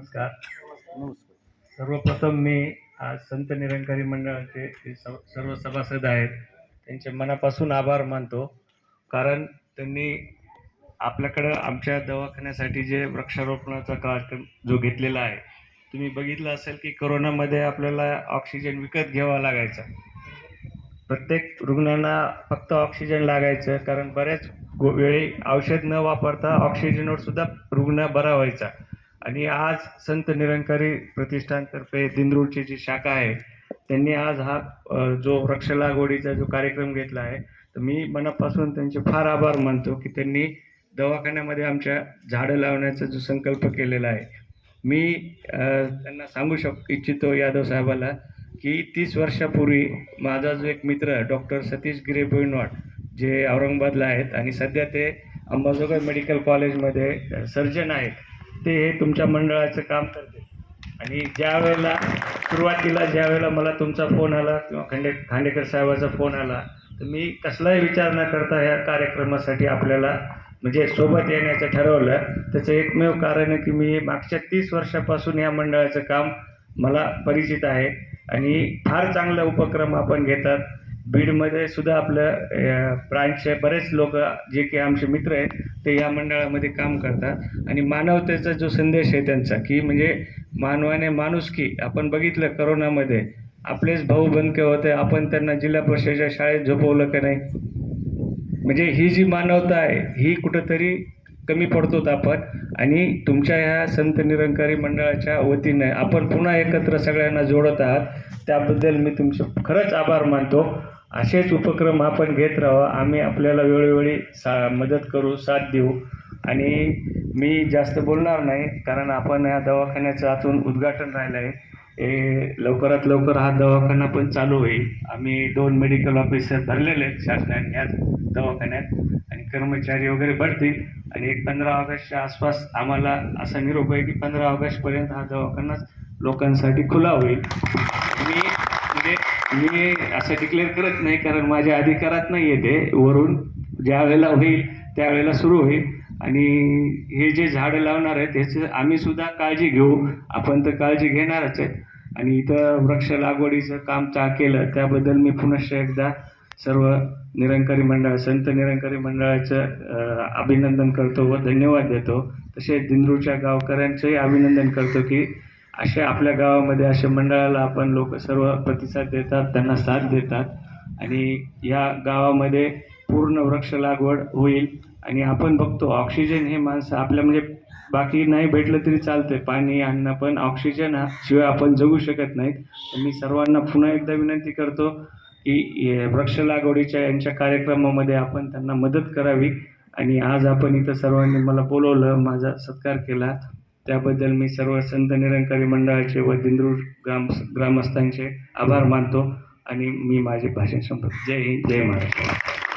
नमस्कार. नमस्कार. सर्वप्रथम मी आज संत निरंकारी मंडळाचे जे सर्व सभासद आहेत त्यांचे मनापासून आभार मानतो. कारण त्यांनी आपल्याकडं आमच्या दवाखान्यासाठी जे वृक्षारोपणाचा कार्यक्रम जो घेतलेला आहे तुम्ही बघितलं असेल की कोरोनामध्ये आपल्याला ऑक्सिजन विकत घ्यावा लागायचा. प्रत्येक रुग्णांना फक्त ऑक्सिजन लागायचं कारण बऱ्याच गो- वेळी औषध न वापरता ऑक्सिजनवर सुद्धा रुग्ण बरा व्हायचा. आणि आज संत निरंकारी प्रतिष्ठानतर्फे दिंद्रूरची जी शाखा आहे त्यांनी आज हा जो वृक्ष लागवडीचा जो कार्यक्रम घेतला आहे तर मी मनापासून त्यांचे फार आभार मानतो की त्यांनी दवाखान्यामध्ये आमच्या झाडं लावण्याचा जो संकल्प केलेला आहे. मी त्यांना सांगू शक इच्छितो यादव साहेबाला की तीस वर्षापूर्वी माझा जो एक मित्र डॉक्टर सतीश गिरे बोईनवाट जे औरंगाबादला आहेत आणि सध्या ते अंबाजोगाई मेडिकल कॉलेजमध्ये सर्जन आहेत. ते हे तुमच्या मंडळाचं काम करते. आणि ज्या वेळेला सुरुवातीला ज्या वेळेला मला तुमचा फोन आला किंवा खांडे खांडेकर साहेबाचा फोन आला तर मी कसलाही विचार न करता ह्या कार्यक्रमासाठी आपल्याला म्हणजे सोबत येण्याचं ठरवलं. त्याचं एकमेव कारण आहे की मी मागच्या तीस वर्षापासून या मंडळाचं काम मला परिचित आहे. आणि फार चांगला उपक्रम आपण घेतात. बीडमध्ये सुद्धा आपलं ब्रांचचे बरेच लोक जे की आमचे मित्र आहेत ते या मंडळामध्ये काम करतात. आणि मानवतेचा जो संदेश आहे त्यांचा की म्हणजे मानवाने माणुसकी आपण बघितलं करोनामध्ये आपलेच भाऊ बनके होते आपण त्यांना जिल्हा परिषदेच्या शाळेत झोपवलं का नाही? म्हणजे ही जी मानवता आहे ही कुठंतरी कमी पडतो आपण. आणि तुमच्या ह्या संत निरंकारी मंडळाच्या वतीने आपण पुन्हा एकत्र सगळ्यांना जोडत आहात. त्याबद्दल मी तुमचे खरंच आभार मानतो. असेच उपक्रम आपण घेत राहावं. आम्ही आपल्याला वेळोवेळी सा मदत करू साथ देऊ. आणि मी जास्त बोलणार नाही कारण आपण या दवाखान्याचं आतून उद्घाटन राहिलं आहे. हे लवकरात लवकर हा दवाखाना पण चालू होईल. आम्ही दोन मेडिकल ऑफिसर भरलेले आहेत शासनाने याच दवाखान्यात. आणि कर्मचारी वगैरे भरतील. आणि एक पंधरा ऑगस्टच्या आसपास आम्हाला असा निरोप आहे की पंधरा ऑगस्टपर्यंत हा दवाखानाच लोकांसाठी खुला होईल. मी मी असं डिक्लेअर करत नाही कारण माझ्या अधिकारात नाही येते वरून ज्या वेळेला होईल त्यावेळेला सुरू होईल. आणि हे जे झाडं लावणार आहेत ह्याचं आम्ही सुद्धा काळजी घेऊ. आपण तर काळजी घेणारच आहे. आणि इथं वृक्ष लागवडीचं काम चा केलं त्याबद्दल मी पुनश्च एकदा सर्व निरंकारी मंडळ संत निरंकारी मंडळाचं अभिनंदन करतो व धन्यवाद देतो. तसेच दिंद्रूरच्या गावकऱ्यांचंही अभिनंदन करतो की असे आपल्या गावामध्ये अशा मंडळाला आपण लोक सर्व प्रतिसाद देतात त्यांना साथ देतात. आणि या गावामध्ये पूर्ण वृक्ष लागवड होईल. आणि आपण बघतो ऑक्सिजन हे माणसं आपल्या म्हणजे बाकी नाही भेटलं तरी चालतंय. पाणी अन्न पण ऑक्सिजन हा शिवाय आपण जगू शकत नाहीत. मी सर्वांना पुन्हा एकदा विनंती करतो की वृक्ष लागवडीच्या यांच्या कार्यक्रमामध्ये आपण त्यांना मदत करावी. आणि आज आपण इथं सर्वांनी मला बोलवलं माझा सत्कार केला. त्याबद्दल मी सर्व संत निरंकारी मंडळाचे व दिंद्रूर ग्राम ग्रामस्थांचे आभार मानतो आणि मी माझे भाषण संपत जय हिंद जय महाराष्ट्र